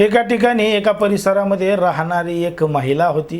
एका ठिकाणी एका परिसरामध्ये राहणारी एक महिला होती.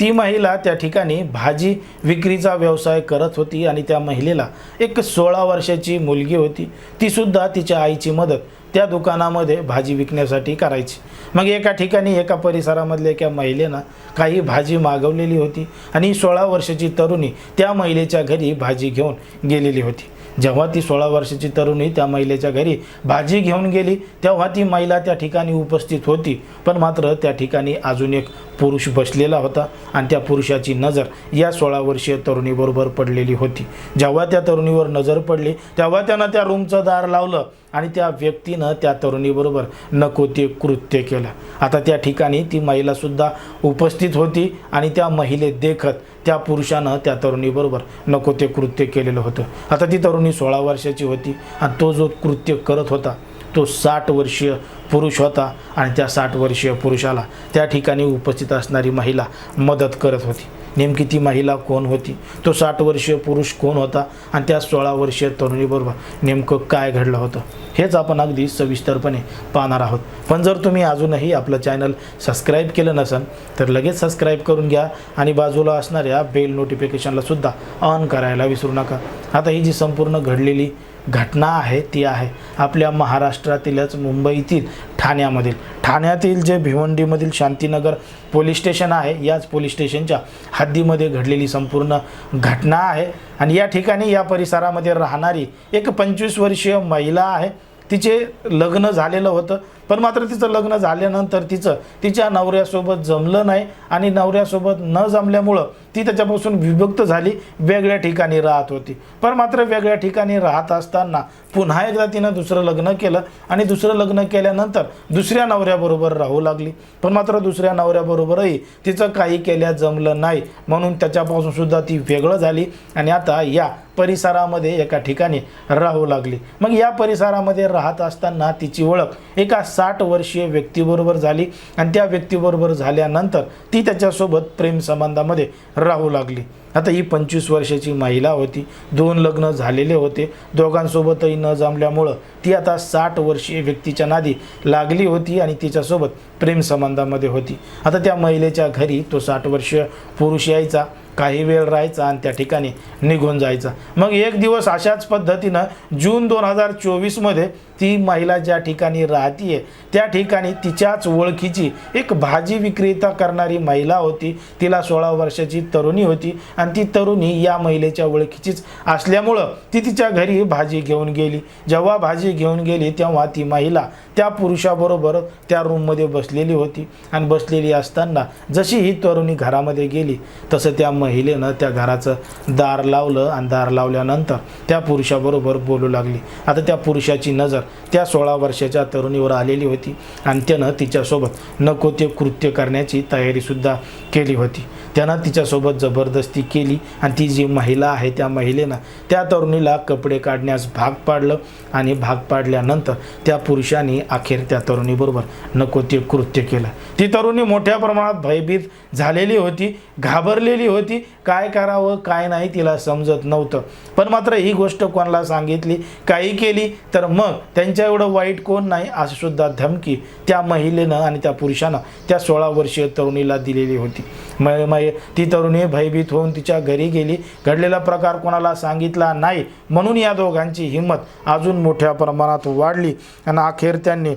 ती महिला त्या ठिकाणी भाजी विक्रीचा व्यवसाय करत होती आणि त्या महिलेला एक सोळा वर्षाची मुलगी होती. तीसुद्धा तिच्या आईची मदत त्या दुकानामध्ये भाजी विकण्यासाठी करायची. मग एका ठिकाणी एका परिसरामधल्या एका महिलेनं काही भाजी मागवलेली होती आणि सोळा वर्षाची तरुणी त्या महिलेच्या घरी भाजी घेऊन गेलेली होती. जेव्हा ती सोळा वर्षाची तरुणी त्या महिलेच्या घरी भाजी घेऊन गेली तेव्हा ती महिला त्या ठिकाणी उपस्थित होती. पण मात्र त्या ठिकाणी अजून एक पुरुष बसलेला होता आणि त्या पुरुषाची नजर या सोळा वर्षीय तरुणीबरोबर पडलेली होती. जेव्हा त्या तरुणीवर नजर पडली तेव्हा त्यानं त्या रूमचं दार लावलं आणि त्या व्यक्तीनं त्या तरुणीबरोबर नको ते कृत्य केलं. आता त्या ठिकाणी ती महिलासुद्धा उपस्थित होती आणि त्या महिले देखत त्या पुरुषानं त्या तरुणीबरोबर नको ते कृत्य केलेलं होतं. आता ती तरुणी सोळा वर्षाची होती आणि तो जो कृत्य करत होता तो साठ वर्षीय पुरुष होता आणि त्या साठ वर्षीय पुरुषाला त्या ठिकाणी उपस्थित असणारी महिला मदत करत होती. नेमकी ती महिला कोण होती? तो साठ वर्षीय पुरुष कोण होता? आणि त्या सोळा वर्षीय तरुणीबरोबर नेमकं काय घडलं होतं? हेच आपण अगदी सविस्तरपणे पाहणार आहोत. पण जर तुम्ही अजूनही आपलं चॅनल सबस्क्राईब केलं नसेल तर लगेच सबस्क्राईब करून घ्या आणि बाजूला असणाऱ्या बेल नोटिफिकेशनला सुद्धा ऑन करायला विसरू नका. आता ही जी संपूर्ण घडलेली घटना आहे ती आहे. आपल्या महाराष्ट्रातीलच मुंबईतील ठाण्यामधील. ठाण्यातील जे भिवंडीमधील शांतीनगर पोलीस स्टेशन आहे याच पोलीस स्टेशनच्या हद्दीमध्ये घडलेली संपूर्ण घटना आहे. आणि या ठिकाणी या परिसरामध्ये राहणारी एक पंचवीस वर्षीय महिला आहे. तिचे लग्न झालेलं होतं पण मात्र तिचं लग्न झाल्यानंतर तिचं तिच्या नवऱ्यासोबत जमलं नाही. आणि नवऱ्यासोबत न जमल्यामुळं ती त्याच्यापासून विभक्त झाली वेगळ्या ठिकाणी राहत होती. पण मात्र वेगळ्या ठिकाणी राहत असताना पुन्हा एकदा तिनं दुसरं लग्न केलं आणि दुसरं लग्न केल्यानंतर दुसऱ्या नवऱ्याबरोबर राहू लागली. पण मात्र दुसऱ्या नवऱ्याबरोबरही तिचं काही केल्या जमलं नाही. म्हणून त्याच्यापासून सुद्धा ती वेगळं झाली आणि आता या परिसरामध्ये एका ठिकाणी राहू लागली. मग या परिसरामध्ये राहत असताना तिची ओळख एका साठ वर्षीय व्यक्तीबरोबर झाली आणि त्या व्यक्तीबरोबर झाल्यानंतर ती त्याच्यासोबत प्रेमसंबंधामध्ये राहू लागली. आता ही पंचवीस वर्षाची महिला होती. दोन लग्न झालेले होते. दोघांसोबतही न जमल्यामुळं ती आता साठ वर्षीय व्यक्तीच्या नादी लागली होती आणि तिच्यासोबत प्रेमसंबंधामध्ये होती. आता त्या महिलेच्या घरी तो साठ वर्षीय पुरुष यायचा. काही वेळ राहायचा आणि त्या ठिकाणी निघून जायचा. मग एक दिवस अशाच पद्धतीनं जून दोन हजार चोवीसमध्ये ती महिला ज्या ठिकाणी राहतीये त्या ठिकाणी तिच्याच ओळखीची एक भाजी विक्रेता करणारी महिला होती. तिला सोळा वर्षाची तरुणी होती आणि ती तरुणी या महिलेच्या ओळखीचीच असल्यामुळं ती तिच्या घरी भाजी घेऊन गेली. जेव्हा भाजी घेऊन गेली तेव्हा ती महिला त्या पुरुषाबरोबर त्या रूममध्ये बसलेली होती आणि बसलेली असताना जशी ही तरुणी घरामध्ये गेली तसं त्या महिलेनं त्या घराचं दार लावलं आणि दार लावल्यानंतर त्या पुरुषाबरोबर बोलू लागली. आता त्या पुरुषाची नजर त्या सोळा वर्षाच्या तरुणीवर आलेली होती. आणि त्यानं तिच्यासोबत नको ते कृत्य करण्याची तयारीसुद्धा केली होती. त्यानं तिच्यासोबत जबरदस्ती केली आणि ती जी महिला आहे त्या महिलेनं त्या तरुणीला कपडे काढण्यास भाग पाडलं आणि भाग पाडल्यानंतर त्या पुरुषाने अखेर त्या तरुणीबरोबर नको ते कृत्य केलं. ती तरुणी मोठ्या प्रमाणात भयभीत झालेली होती घाबरलेली होती. काय करावं काय नाही तिला समजत नव्हतं. पण मात्र ही गोष्ट कोणाला सांगितली काही केली तर मग त्यांच्या एवढं वाईट कोण नाही अशी सुद्धा धमकी त्या महिलेनं आणि त्या पुरुषानं त्या सोळा वर्षीय तरुणीला दिलेली होती. मय मय ती तरुणी भयभीत होऊन तिच्या घरी गेली. घडलेला प्रकार कोणाला सांगितला नाही म्हणून या दोघांची हिंमत अजून मोठ्या प्रमाणात वाढली. आणि अखेर त्यांनी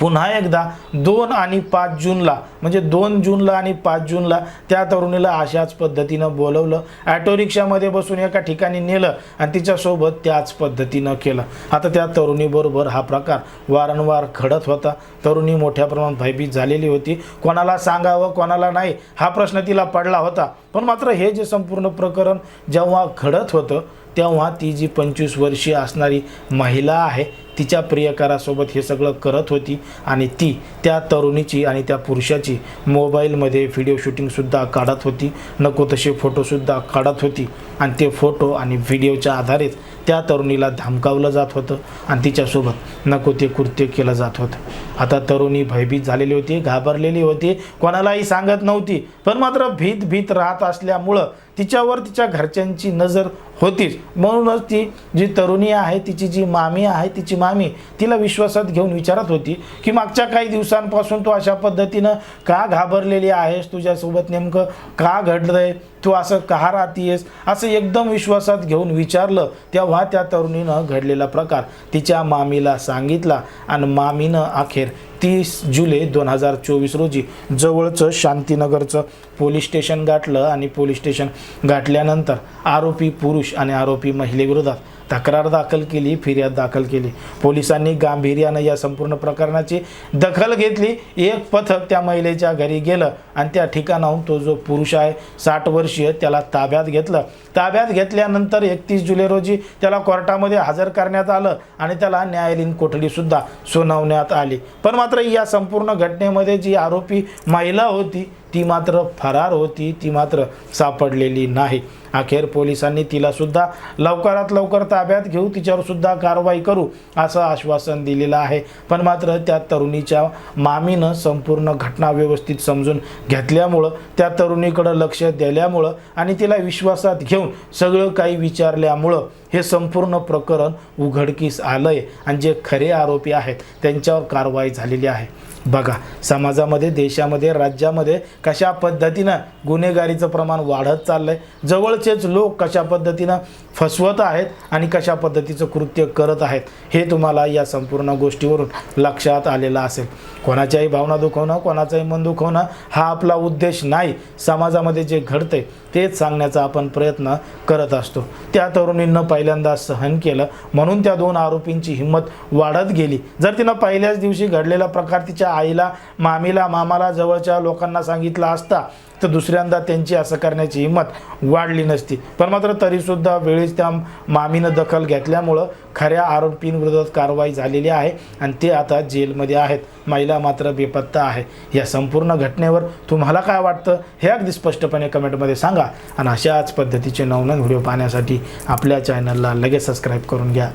पुन्हा एकदा दोन आणि पाच जूनला म्हणजे दोन जूनला आणि पाच जूनला त्या तरुणीला अशाच पद्धतीनं बोलवलं. ॲटो रिक्षामध्ये बसून एका ठिकाणी नेलं आणि तिच्यासोबत त्याच पद्धतीनं केलं. आता त्या तरुणीबरोबर हा प्रकार वारंवार घडत होता. तरुणी मोठ्या प्रमाणात भयभीत झालेली होती. कोणाला सांगावं कोणाला नाही हा प्रश्न तिला पडला होता. पण मात्र हे जे संपूर्ण प्रकरण जेव्हा घडत होतं तेव्हा ती जी पंचवीस वर्षीय असणारी महिला आहे तिच्या प्रियकारासोबत हे सगळं करत होती आणि ती त्या तरुणीची आणि त्या पुरुषाची मोबाईलमध्ये व्हिडिओ शूटिंगसुद्धा काढत होती. नको तसे फोटोसुद्धा काढत होती आणि ते फोटो आणि व्हिडिओच्या आधारेच त्या तरुणीला धमकावलं जात होतं आणि तिच्यासोबत नको ते कृत्य केलं जात होतं. आता तरुणी भयभीत झालेली होती घाबरलेली होती कोणालाही सांगत नव्हती. पण मात्र भीत भीत राहत असल्यामुळं तिच्यावर तिच्या घरच्यांची नजर होतीच. म्हणूनच ती जी तरुणी आहे तिची जी मामी आहे तिची मामी तिला विश्वासात घेऊन विचारत होती की मागच्या काही दिवसांपासून तू अशा पद्धतीनं का घाबरलेली आहेस? तुझ्यासोबत नेमकं का घडलंय? तू असं का राहतीयस? असं एकदम विश्वासात घेऊन विचारलं. तेव्हा त्या तरुणीनं घडलेला प्रकार तिच्या मामीला सांगितला आणि मामीनं अखेर तीस जुलै दोन हजार चोवीस रोजी जवळचं शांतीनगरचं पोलीस स्टेशन गाठलं आणि पोलीस स्टेशन गाठल्यानंतर आरोपी पुरुष आणि आरोपी महिलेविरोधात तक्रार दाखल केली फिर्याद दाखल केली. पोलिसांनी गांभीर्यानं या संपूर्ण प्रकरणाची दखल घेतली. एक पथक त्या महिलेच्या घरी गेलं आणि त्या ठिकाणाहून तो जो पुरुष आहे साठ वर्षीय त्याला ताब्यात घेतलं. ताब्यात घेतल्यानंतर एकतीस जुलै रोजी त्याला कोर्टामध्ये हजर करण्यात आलं आणि त्याला न्यायालयीन कोठडीसुद्धा सुनावण्यात आली. पण मात्र या संपूर्ण घटनेमध्ये जी आरोपी महिला होती ती मात्र फरार होती ती मात्र सापडलेली नाही. अखेर पोलिसांनी तिला सुद्धा लवकरात लवकर ताब्यात घेऊ तिच्यावर सुद्धा कारवाई करू असं आश्वासन दिलेलं आहे. पण मात्र त्या तरुणीच्या मामीनं संपूर्ण घटना व्यवस्थित समजून घेतल्यामुळं त्या तरुणीकडं लक्ष दिल्यामुळं आणि तिला विश्वासात घेऊन सगळं काही विचारल्यामुळं हे संपूर्ण प्रकरण उघडकीस आलंय. आणि जे खरे आरोपी आहेत त्यांच्यावर कारवाई झालेली आहे. बघा समाजामध्ये देशामध्ये राज्यामध्ये कशा पद्धतीनं गुन्हेगारीचं प्रमाण वाढत चाललं आहे जवळचेच लोक कशा पद्धतीनं फसवत आहेत आणि कशा पद्धतीचं कृत्य करत आहेत हे तुम्हाला या संपूर्ण गोष्टीवरून लक्षात आलेलं असेल. कोणाच्याही भावना दुखवणं कोणाचाही मन दुखवणं हा आपला उद्देश नाही. समाजामध्ये जे घडतंय तेच सांगण्याचा आपण प्रयत्न करत असतो. त्या तरुणींनं पहिल्यांदा सहन केलं म्हणून त्या दोन आरोपींची हिंमत वाढत गेली. जर तिनं पहिल्याच दिवशी घडलेला प्रकार तिच्या आईला मामीला मामाला जवळच्या लोकांना सांगितला असता तर दुसऱ्यांदा त्यांची असं करण्याची हिंमत वाढली नसती. पण मात्र तरीसुद्धा वेळीच त्या मामीनं दखल घेतल्यामुळं खऱ्या आरोपींविरोधात कारवाई झालेली आहे आणि ते आता जेलमध्ये आहेत. महिला मात्र बेपत्ता आहे. या संपूर्ण घटनेवर तुम्हाला काय वाटतं हे अगदी स्पष्टपणे कमेंटमध्ये सांगा. आणि अशाच पद्धतीचे नवनवीन व्हिडिओ पाहण्यासाठी आपल्या चॅनलला लगेच सबस्क्राईब करून घ्या.